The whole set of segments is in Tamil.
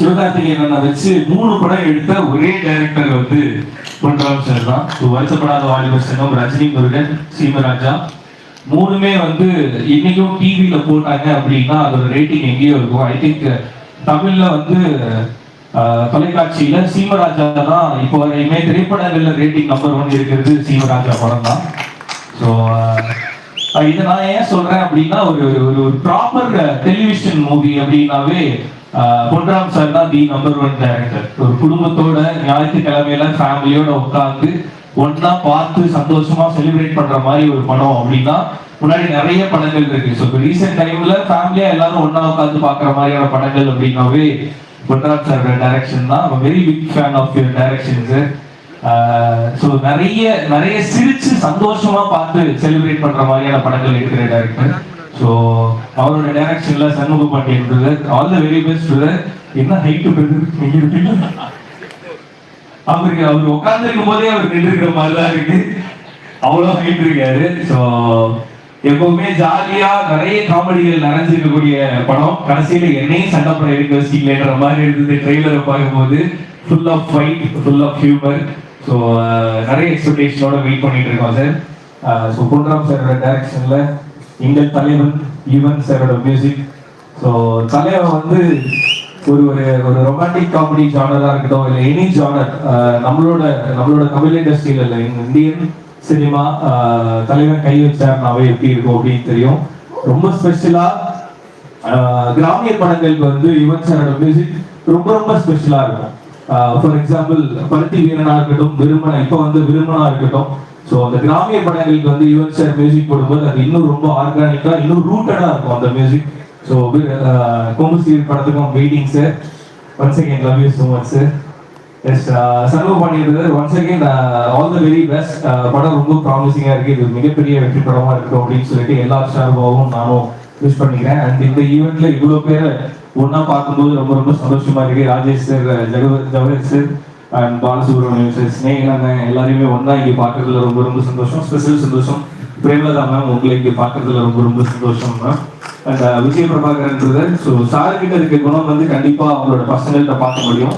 சிவகார்த்திகேயன் வச்சு மூணு படம் எடுத்த ஒரே டைரக்டர் வந்து பொன்ராம் சார் தான். வருத்தப்படாத வாலிபர் சங்கம் ரஜினி முருகன் சீமராஜா. மூணுமே வந்து இன்னைக்கும் டிவியில போட்டாங்க அப்படின்னா அதோட ரேட்டிங் எங்கேயோ இருக்கும். ஐ திங்க் தமிழ்ல வந்து தொலைக்காட்சியில சீமராஜா தான் இப்போ வரையுமே திரைப்படங்கள்ல ரேட்டிங் நம்பர் ஒன் இருக்கிறது சீமராஜா படம் தான். ஸோ இதை நான் ஏன் சொல்றேன் அப்படின்னா ஒரு ஒரு ப்ராப்பர் டெலிவிஷன் மூவி அப்படின்னாவே பொன்ராம் சார் தான் தி நம்பர் ஒன் டைரக்டர் ஒரு குடும்பத்தோட ஞாயிற்றுக்கிழமையில ஃபேமிலியோட உட்காந்து ஒன்னா பார்த்து சந்தோஷமா செலிப்ரேட் பண்ற மாதிரி ஒரு படம் அப்படின்னா முன்னாடி நிறைய படங்கள் இருக்கு. ஸோ இப்போ ரீசெண்ட் டைம்ல ஃபேமிலியா எல்லாரும் ஒன்னா உட்காந்து பார்க்குற மாதிரியான படங்கள் அப்படின்னாவே பொன்ராம் சார் டைரக்ஷன் தான். Very big fan of your directions so நிறைய நிறைய சிரிச்சு சந்தோஷமா பார்த்து செலிப்ரேட் பண்ற மாதிரியான படங்கள் இருக்கிற டைரக்டர் ஸோ அவரோட டைரக்ஷன்ல Shanmuga Pandian all the very best என்ன ஹைட் பிரதர் அவருக்கு அவர் உட்கார்ந்துருக்கும் போதே அவர் நின்றுக்கிற மாதிரிலாம் இருக்கு. அவ்வளோ ஹைட் இருக்காரு. ஸோ எப்பவுமே ஜாலியா நிறைய காமெடிகள் நிறைஞ்சிருக்கக்கூடிய படம். கடைசியில என்னையும் சண்டை படம் எடுக்க வச்சிங்களேன்ற மாதிரி இருந்தது ட்ரெய்லரை பார்க்கும்போது. Full of fight full of humour so நிறைய எக்ஸ்பெக்டேஷனோட வெயிட் பண்ணிட்டு இருக்கோம் சார் ஸோ பொன்ராம் சார் டைரக்ஷன்ல எங்கள் தலைவன் யுவன் சாரோட மியூசிக் ஸோ தலைவன் வந்து ஒரு ஒரு ஒரு ரொமான்டிக் காமெடி ஜானராக இருக்கட்டும் இல்லை எனி ஜானர் நம்மளோட நம்மளோட தமிழ் இண்டஸ்ட்ரியில் இல்லை இந்தியன் சினிமா தலைவன் கை வச்சார்னாவே எப்படி இருக்கும் அப்படின்னு தெரியும். ரொம்ப ஸ்பெஷலா கிராமிய படங்களுக்கு வந்து யுவன் சாரோட மியூசிக் ரொம்ப ரொம்ப ஸ்பெஷலாக இருக்கும். ஃபார் எக்ஸாம்பிள் பருத்தி வீரனாக இருக்கட்டும் விருமனா இப்போ வந்து விருமனா இருக்கட்டும் ஸோ அந்த கிராமிய படங்களுக்கு வந்து யுவன் சார் மியூசிக் போடும்போது அது இன்னும் ரொம்ப ஆர்கானிக்கா இன்னும் ரூட்டடா இருக்கும் அந்த மியூசிக் ஸோ கோமுஸ்தீர் படத்துக்கும் waiting sir once again love you so much sir yes சர்வ பண்ணியிருந்தது once again all the very best படம் ரொம்ப ப்ராமிசிங்காக இருக்கு. இது மிகப்பெரிய வெற்றி படமாக இருக்கும் அப்படின்னு சொல்லிட்டு எல்லா சார்பாகவும் நானும் விஷ் பண்ணிக்கிறேன். அண்ட் இந்த ஈவெண்ட்ல இவ்வளோ பேரை ஒன்றா பார்க்கும்போது ரொம்ப ரொம்ப சந்தோஷமா இருக்கு. Rajesh sir Jegavath Jawahar sir and Balasubramaniam sir Snehan எல்லாரையுமே ஒன்றா இங்கே பார்க்கறதுல ரொம்ப ரொம்ப சந்தோஷம். ஸ்பெஷல் சந்தோஷம். பிரேமலதா மேம் உங்களை இங்கே பார்க்கறதுல ரொம்ப ரொம்ப சந்தோஷம் மேம் அண்ட் uh, விஜய பிரபாகரன்றது ஸோ சார்கிட்ட இருக்க குணம் வந்து கண்டிப்பாக அவங்களோட பசங்கள்கிட்ட பார்க்க முடியும்.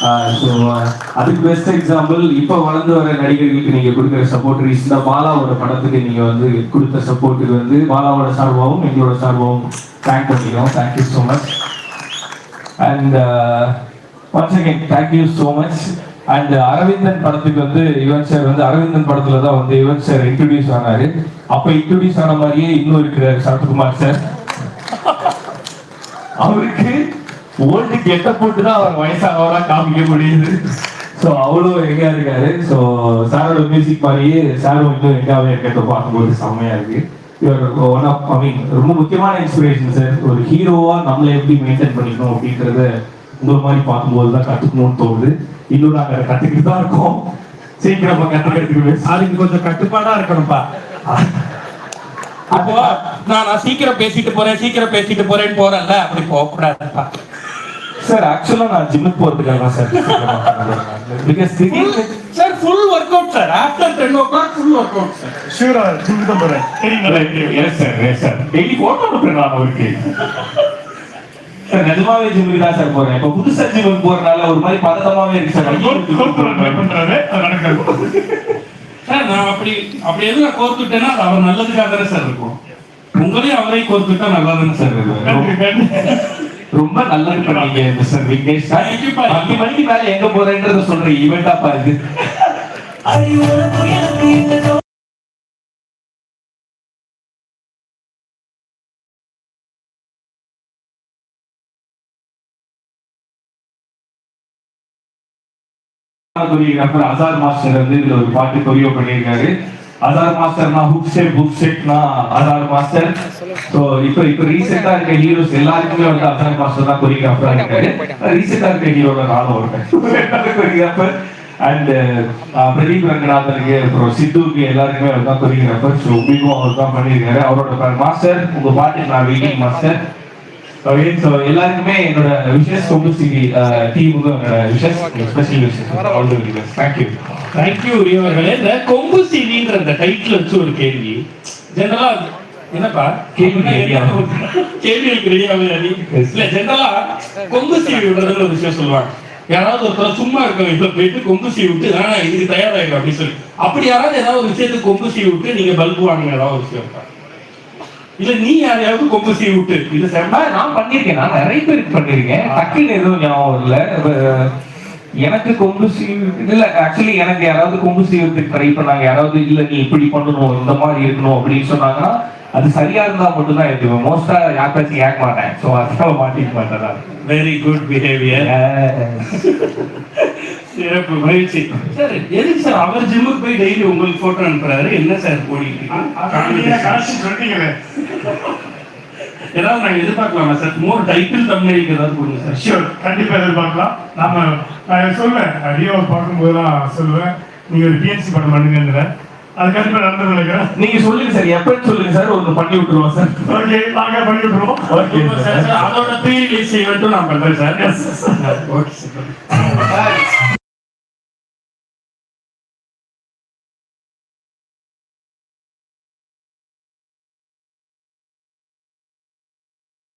Uh, ஸோ uh, அதுக்கு பெஸ்ட் எக்ஸாம்பிள் இப்போ வளர்ந்து வர நடிகர்களுக்கு நீங்கள் கொடுக்குற சப்போர்ட் ரீசெண்டாக பாலாவோட படத்துக்கு நீங்கள் வந்து கொடுத்த சப்போர்ட்டுக்கு வந்து பாலாவோட சார்பாகவும் எங்களோட சார்பாகவும் தேங்க் பண்ணிக்கிறோம் thank you so much and once again thank you so much and Aravindan படத்துக்கு வந்து யுவன் சார் வந்து அரவிந்தன் படத்துல தான் வந்து யுவன் சார் இன்ட்ரடியூஸ் ஆனாரு. அப்ப இன்ட்ரடியூஸ் ஆன மாதிரியே இன்னும் இருக்கிறார் சரத்குமார் சார் அவருக்கு ஓல்டு கெட்ட போட்டு தான் அவர் வயசானவரா காமிக்க முடியுது. ஸோ அவ்வளோ எங்கேயா இருக்காரு. ஸோ சாரோட மியூசிக் மாதிரியே சாரும் இன்னும் எங்காவே இருக்கிறத பார்க்கும்போது செம்மையா இருக்கு. இவர் ஒன் ஆஃப் ஐ மீன் ரொம்ப முக்கியமான இன்ஸ்பிரேஷன் சார் ஒரு ஹீரோவா நம்மளை எப்படி மெயின்டைன் பண்ணிக்கணும் அப்படின்றத உங்களை மாதிரி பார்க்கும்போது தான் கற்றுக்கணும்னு தோணுது. இன்னும் நாங்கள் கற்றுக்கிட்டு தான் இருக்கோம். சீக்கிரமா கற்றுக்கிறதுக்கு அதுக்கு கொஞ்சம் கட்டுப்பாடா இருக்கணும்ப்பா. அப்போ நான் நான் சீக்கிரம் பேசிட்டு போறேன் சீக்கிரம் பேசிட்டு போறேன்னு போறேன்ல அப்படி போகக்கூடாதுப்பா. சார் ஆக்சுவலா நான் ஜிம்முக்கு போறதுக்காக தான் sir because sir full work out sir after ten o'clock full work out sir ஷூரா ஜிம்முக்கு தான் போறேன். சரிங்களா? Yes sir yes sir daily photo அனுப்புறேன் நான் அவருக்கு. சார் நிஜமாவே ஜிம்முக்கு தான் சார் போறேன். இப்போ புதுசா ஜிம்முக்கு போறதுனால ஒரு மாதிரி பதட்டமாவே இருக்கு சார். நடக்காது. சார் நான் அப்படி அப்படி எதுவும் நான் கோர்த்துட்டேன்னா அது அவர் நல்லதுக்காக தானே சார் இருக்கும். உங்களையும் அவரை கோர்த்துட்டா நல்லா தானே சார் இருக்கும். ரொம்ப நல்லது பண்ணீங்க மிஸ்டர் விக்னேஷ் Thank you, பா. அஞ்சு மணிக்கு மேல எங்க போறேன்றத சொல்ற ஈவெண்டாப்பா இது கொரியோகிராஃபர் அசார் மாஸ்டர் வந்து இதுல ஒரு பாட்டு கொரியோ பண்ணியிருக்காரு. அசார் மாஸ்டர்னா ஹுக் ஸ்டெப் ஹுக் ஸ்டெப்னா அசார் மாஸ்டர். ஸோ இப்போ இப்போ ரீசெண்டா இருக்க ஹீரோஸ் எல்லாருக்குமே வந்து அசார் மாஸ்டர் தான் கொரியோகிராஃபரா இருக்காரு. ரீசெண்டா இருக்க ஹீரோட நானும் இருக்கேன் கொரியோகிராஃபர் அண்ட் பிரதீப் ரங்கநாதனுக்கு அப்புறம் சித்துக்கு எல்லாருக்குமே அவர் தான் கொரியோகிராஃபர் ஸோ உங்களுக்கும் அவர் தான் பண்ணியிருக்காரு. அவரோட மாஸ்டர் உங்க பாட்டுக்கு நான் வெயிட்டிங் மாஸ்டர். ஸோ எல்லாருக்குமே என்னோட விஷஸ் கொம்புசிட்டி டீமுக்கு என்னோட wishes special wishes all the wishes thank you thank you உரியவர்களே இந்த கொம்பு சீனின்ற அந்த டைட்டில் வச்சு ஒரு கேள்வி. ஜெனரலா என்னப்பா? கேள்வி? கேள்விகளுக்கு இல்ல ஜெனரலா கொம்பு சீவி விடுறதுன்னு ஒரு விஷயம் சொல்லுவாங்க. யாராவது ஒருத்தர் சும்மா இருக்க இதுல போயிட்டு கொம்பு சீவி விட்டு ஆனா இதுக்கு தயாராகிடும் அப்படின்னு சொல்லி. அப்படி யாராவது ஏதாவது ஒரு விஷயத்துக்கு கொம்பு சீவி விட்டு நீங்க பல்பு வாங்கின ஏதாவது ஒரு விஷயம் இருக்கா? இல்ல நீ யாரையாவது கொம்பு சீவி விட்டு. செம்ம ஆ, நான் பண்ணிருக்கேன் நான் நிறைய பேருக்கு பண்ணிருக்கேன் டக்குன்னு எதுவும் ஞாபகம் இல்ல எனக்கு கொம்பு சீவு இல்ல ஆக்சுவலி எனக்கு யாராவது கொம்பு சீவத்துக்கு ட்ரை பண்ணாங்க. யாராவது இல்ல நீ இப்படி பண்ணணும் இந்த மாதிரி இருக்கணும் அப்படின்னு சொன்னாங்கன்னா அது சரியா இருந்தா மட்டும்தான் எனக்கு மோஸ்டா யாருக்காச்சும் கேட்க மாட்டேன். சோ அதனால மாட்டிக்க மாட்டேன் நான். வெரி குட் பிஹேவியர் சிறப்பு மகிழ்ச்சி. சார் எதுக்கு சார் அவர் ஜிம்முக்கு போய் டெய்லி உங்களுக்கு போட்டோ அனுப்புறாரு? என்ன சார் போடிட்டு ஏதாவது நாங்க எதிர்பார்க்கலாமா சார்? மோர் டைட்டில் தமிழுக்கு ஏதாவது கொடுங்க சார். ஷியோர் கண்டிப்பா எதிர்பார்க்கலாம். நாம நான் சொல்லுவேன் ரியோ பார்க்கும்போது தான் சொல்லுவேன். நீங்க ஒரு பிஎன்சி படம் பண்ணுங்கிற அது கண்டிப்பா நடந்து நினைக்கிறேன். நீங்க சொல்லுங்க சார். எப்பன்னு சொல்லுங்க சார். ஒன்று பண்ணி விட்டுருவோம் சார். ஓகே நாங்க பண்ணி விட்டுருவோம். ஓகே சார், அதோட ப்ரீ ரிலீஸ் ஈவெண்ட்டும் நான் பண்றேன் சார். Okay sir.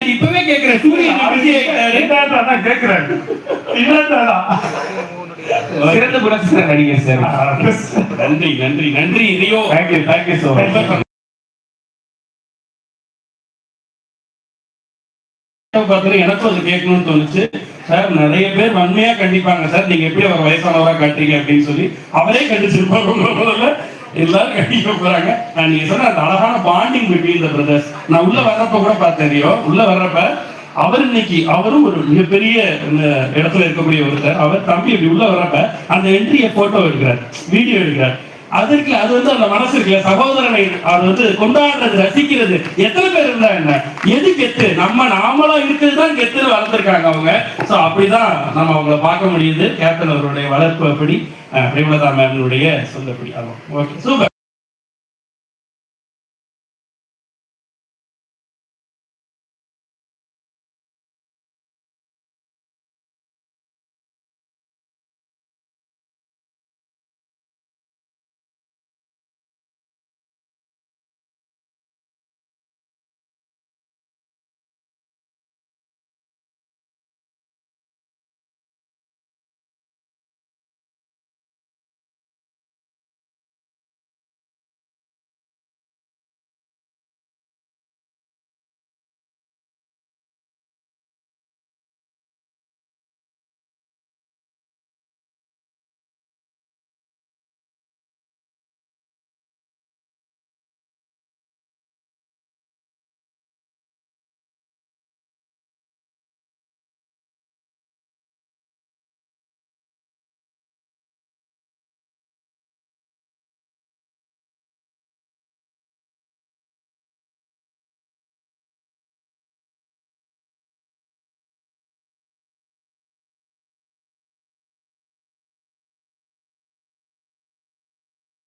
இப்பவே கேக்குறேன். சூரியன் சிறந்த புரட்சி நடிகர் சார். நன்றி. நன்றி நன்றி Rio thank you thank you so much எனக்கும் அது கேட்கணும்னு தோணுச்சு. சார் நிறைய பேர் வன்மையா கண்டிப்பாங்க. சார் நீங்க எப்படி அவர் வயசானவரா காட்டுறீங்க அப்படின்னு சொல்லி. அவரே முதல்ல எல்லாரும் கண்டிப்பா போறாங்க. நான் நீங்க சொன்ன அந்த அழகான பாண்டிங் பிட்வீன் த பிரதர்ஸ் நான் உள்ள வர்றப்ப கூட பார்த்தேன் உள்ள வர்றப்ப அவர் இன்னைக்கு அவரும் ஒரு மிகப்பெரிய இடத்துல இருக்கக்கூடிய ஒருத்தர். அவர் தம்பி இப்படி உள்ள வர்றப்ப அந்த என்ட்ரியை போட்டோ எடுக்கிறார் வீடியோ எடுக்கிறார். அதற்கு அது வந்து அந்த மனசு இருக்குல்ல சகோதரனை அது வந்து கொண்டாடுறது ரசிக்கிறது. எத்தனை பேர் இருந்தா என்ன? எது கெத்து? நம்ம நாமளா இருக்கிறது தான் கெத்துன்னு வளர்ந்துருக்காங்க அவங்க. ஸோ அப்படிதான் நம்ம அவங்கள பார்க்க முடியுது. கேப்டன் அவருடைய வளர்ப்பு அப்படி பிரேமலதா மேம்னுடைய சொல்லப்படி ஆமாம் ஓகே சூப்பர்